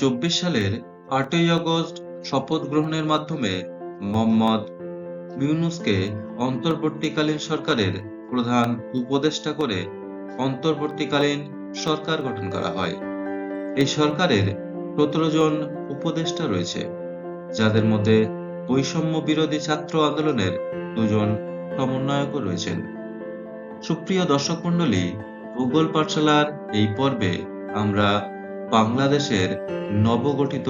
চব্বিশ সালের আটই আগস্ট শপথ গ্রহণের মাধ্যমে মোহাম্মদ ইউনূসকে অন্তর্বর্তীকালীন সরকারের প্রধান উপদেষ্টা করে অন্তর্বর্তীকালীন সরকার গঠন করা হয়। এই সরকারের সতেরো জন উপদেষ্টা রয়েছে, যাদের মধ্যে বৈষম্য বিরোধী ছাত্র আন্দোলনের দুজন সমন্বয়কও রয়েছেন। সুপ্রিয় দর্শক মণ্ডলী, ভূগোল পাঠশালার এই পর্বে আমরা বাংলাদেশের নবগঠিত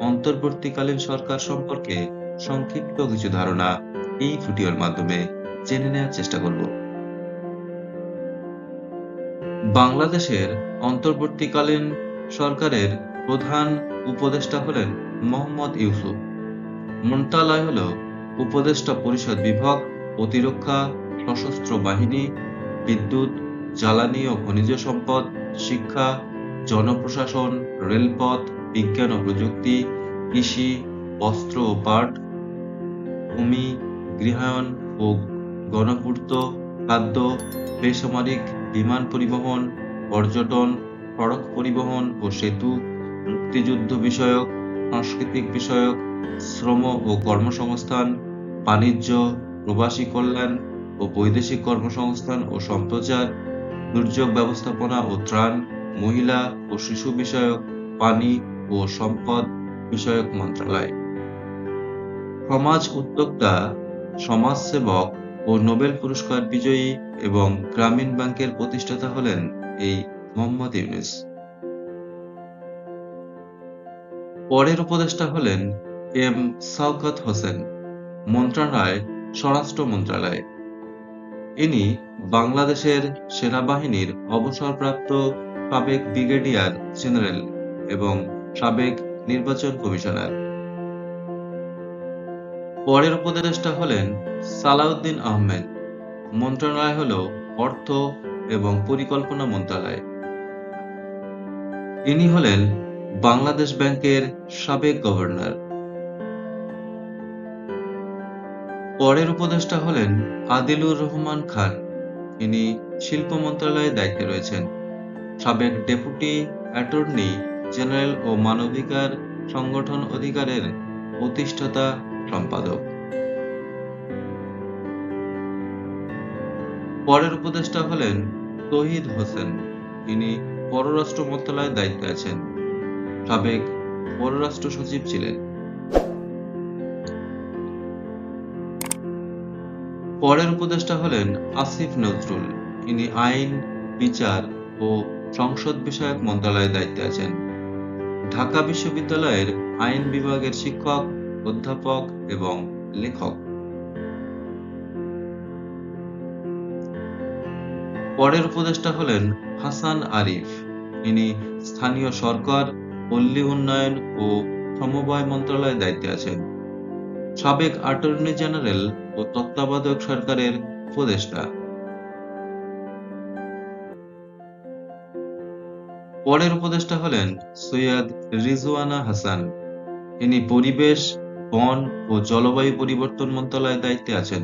অন্তর্বর্তীকালীন সরকার সম্পর্কে সংক্ষিপ্ত কিছু ধারণা এই ভিডিওর মাধ্যমে জেনে নেওয়ার চেষ্টা করব। বাংলাদেশের অন্তর্বর্তীকালীন সরকারের প্রধান উপদেষ্টা হলেন মোহাম্মদ ইউসুফ। মন্ত্রণালয় হল উপদেষ্টা পরিষদ বিভাগ, প্রতিরক্ষা, সশস্ত্র বাহিনী, বিদ্যুৎ, জ্বালানি ও খনিজ সম্পদ, শিক্ষা জনপ্রশাসন, রেলপথ, বিজ্ঞান ও প্রযুক্তি, কৃষি, বস্ত্র ও পাট, ভূমি, গৃহায়ন ও গণপূর্ত, খাদ্য, বেসামরিক, বিমান পরিবহন, পর্যটন, সড়ক পরিবহন ও সেতু, মুক্তিযুদ্ধ বিষয়ক, সাংস্কৃতিক বিষয়ক, শ্রম ও কর্মসংস্থান, বাণিজ্য, প্রবাসী কল্যাণ ও বৈদেশিক কর্মসংস্থান ও সম্প্রচার, দুর্যোগ ব্যবস্থাপনা ও ত্রাণ মহিলা ও শিশু বিষয়ক, পানি ও সম্পদ বিষয়ক মন্ত্রণালয় সমাজ উদ্যোক্তা, সমাজসেবক ও নোবেল পুরস্কার বিজয়ী এবং গ্রামীণ ব্যাংকের প্রতিষ্ঠাতা হলেন এই মোহাম্মদ ইউনুস। পরের উপদেষ্টা হলেন এম সাউকাত হোসেন, মন্ত্রণালয়, স্বরাষ্ট্র মন্ত্রণালয় ইনি বাংলাদেশের সেনাবাহিনীর অবসরপ্রাপ্ত সাবেক ব্রিগেডিয়ার জেনারেল এবং সাবেক নির্বাচন কমিশনার। পরের উপদেষ্টা হলেন সালাউদ্দিন আহমেদ। মন্ত্রণালয় হল অর্থ এবং পরিকল্পনা মন্ত্রণালয়। ইনি হলেন বাংলাদেশ ব্যাংকের সাবেক গভর্নর। পরের উপদেষ্টা হলেন আদিলুর রহমান খান। ইনি শিল্প মন্ত্রণালয়ের দায়িত্বে রয়েছেন। সাবেক ডেপুটি অ্যাটর্নি জেনারেল ও মানবাধিকার সংগঠন অধিকারের প্রতিষ্ঠাতা সম্পাদক। পরের উপদেষ্টা হলেন তহিদ হোসেন। ইনি পররাষ্ট্র মন্ত্রণালয়ের দায়িত্বে আছেন। সাবেক পররাষ্ট্র সচিব ছিলেন। পরের উপদেষ্টা হলেন আসিফ নজরুল। ইনি আইন, বিচার ও সংসদ বিষয়ক মন্ত্রণালয়ের দায়িত্বে আছেন। ঢাকা বিশ্ববিদ্যালয়ের আইন বিভাগের শিক্ষক, অধ্যাপক এবং লেখক। পরের উপদেষ্টা হলেন হাসান আরিফ। ইনি স্থানীয় সরকার, পল্লী উন্নয়ন ও সমবায় মন্ত্রণালয়ের দায়িত্বে আছেন। সাবেক অ্যাটর্নি জেনারেল ও তত্ত্বাবধায়ক সরকারের উপদেষ্টা। পরের উপদেষ্টা হলেন সৈয়দ রিজওয়ানা হাসান। ইনি পরিবেশ, বন ও জলবায়ু পরিবর্তন মন্ত্রণালয়ের দায়িত্বে আছেন।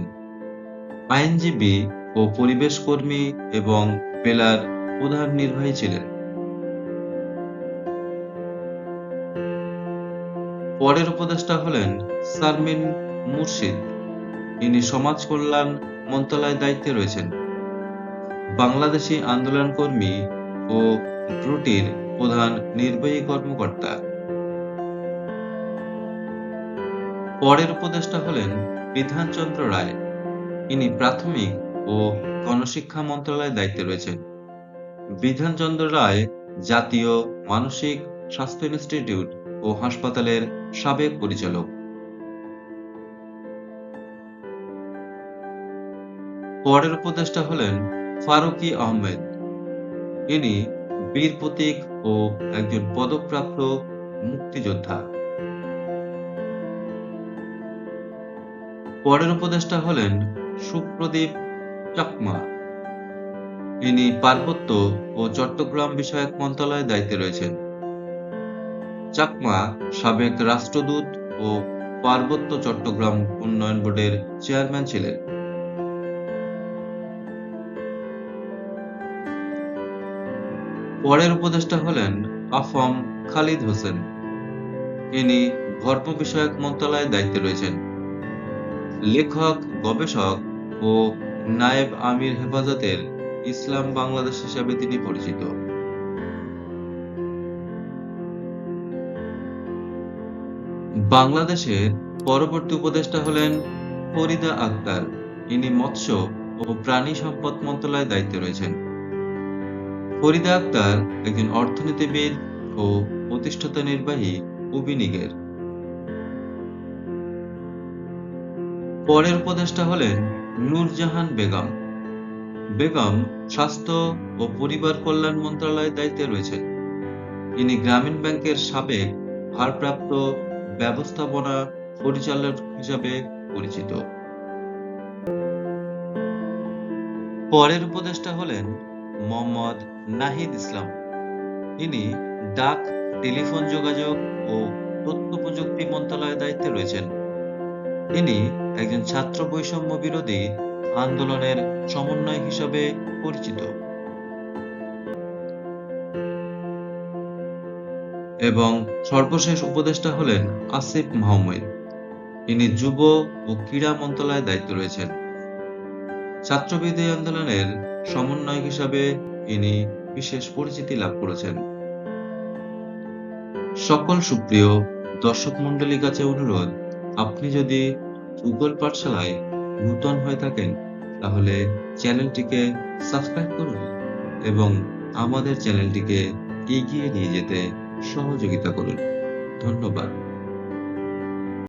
আইনজীবী ও পরিবেশ কর্মী এবং বেলার প্রধান নির্বাহী ছিলেন। পরের উপদেষ্টা হলেন সারমিন মুর্শিদ। ইনি সমাজ কল্যাণ মন্ত্রণালয়ের দায়িত্বে রয়েছেন। বাংলাদেশি আন্দোলন কর্মী ও ব্রুটির প্রধান নির্বাহী কর্মকর্তা। পরের উপদেষ্টা হলেন বিধানচন্দ্র রায়। ইনি প্রাথমিক ও গণশিক্ষা মন্ত্রণালয়ের দায়িত্বে রয়েছেন। বিধানচন্দ্র রায় জাতীয় মানসিক স্বাস্থ্য ইনস্টিটিউট ও হাসপাতালের সাবেক পরিচালক। পরের উপদেষ্টা হলেন ফারুকি আহমেদ। ইনি বীর প্রতীক ও একজন পদকপ্রাপ্ত মুক্তিযোদ্ধা। পরের উপদেষ্টা হলেন সুপ্রদীপ চাকমা। ইনি পার্বত্য ও চট্টগ্রাম বিষয়ক মন্ত্রণালয়ের দায়িত্বে রয়েছেন। চাকমা সাবেক রাষ্ট্রদূত ও পার্বত্য চট্টগ্রাম উন্নয়ন বোর্ডের চেয়ারম্যান ছিলেন। পরের উপদেষ্টা হলেন আফম খালিদ হোসেন। ইনি ধর্ম বিষয়ক মন্ত্রণালয়ের দায়িত্বে রয়েছেন। লেখক, গবেষক ও নায়েব আমির হেফাজতের ইসলাম বাংলাদেশ হিসাবে তিনি পরিচিত। বাংলাদেশের পরবর্তী উপদেষ্টা হলেন ফরিদা আক্তার। ইনি মৎস্য ও প্রাণী সম্পদ মন্ত্রণালয়ের দায়িত্বে রয়েছেন। ফরিদা আক্তার একজন অর্থনীতিবিদ ও প্রতিষ্ঠাতা নির্বাহী উবিনিগের পরের উপদেষ্টা হলেন নূরজাহান বেগম। বেগম স্বাস্থ্য ও পরিবার কল্যাণ মন্ত্রণালয়ের দায়িত্বে রয়েছেন। ইনি গ্রামীণ ব্যাংকের সাবেক ভারপ্রাপ্ত ব্যবস্থাপনা পরিচালক হিসাবে পরিচিত। পরের উপদেষ্টা হলেন মোহাম্মদ নাহিদ ইসলাম। ইনি ডাক, টেলিফোন যোগাযোগ ও তথ্য প্রযুক্তি মন্ত্রণালয়ের দায়িত্বে রয়েছেন। তিনি একজন ছাত্র বৈষম্য বিরোধী আন্দোলনের সমন্বয় হিসাবে পরিচিত। এবং সর্বশেষ উপদেষ্টা হলেন আসিফ মাহমুদ। ইনি যুব ও ক্রীড়া মন্ত্রণালয়ের দায়িত্ব রয়েছেন। ছাত্রবিরোধী আন্দোলনের সমন্বয় হিসাবে ইনি বিশেষ পরিচিতি লাভ করেছেন। সকল সুপ্রিয় দর্শক মন্ডলীর কাছে অনুরোধ, আপনি যদি গুগল পাঠশালায় নূতন হয়ে থাকেন, তাহলে চ্যানেলটিকে সাবস্ক্রাইব করুন এবং আমাদের চ্যানেলটিকে এগিয়ে নিয়ে যেতে সহযোগিতা করুন। ধন্যবাদ।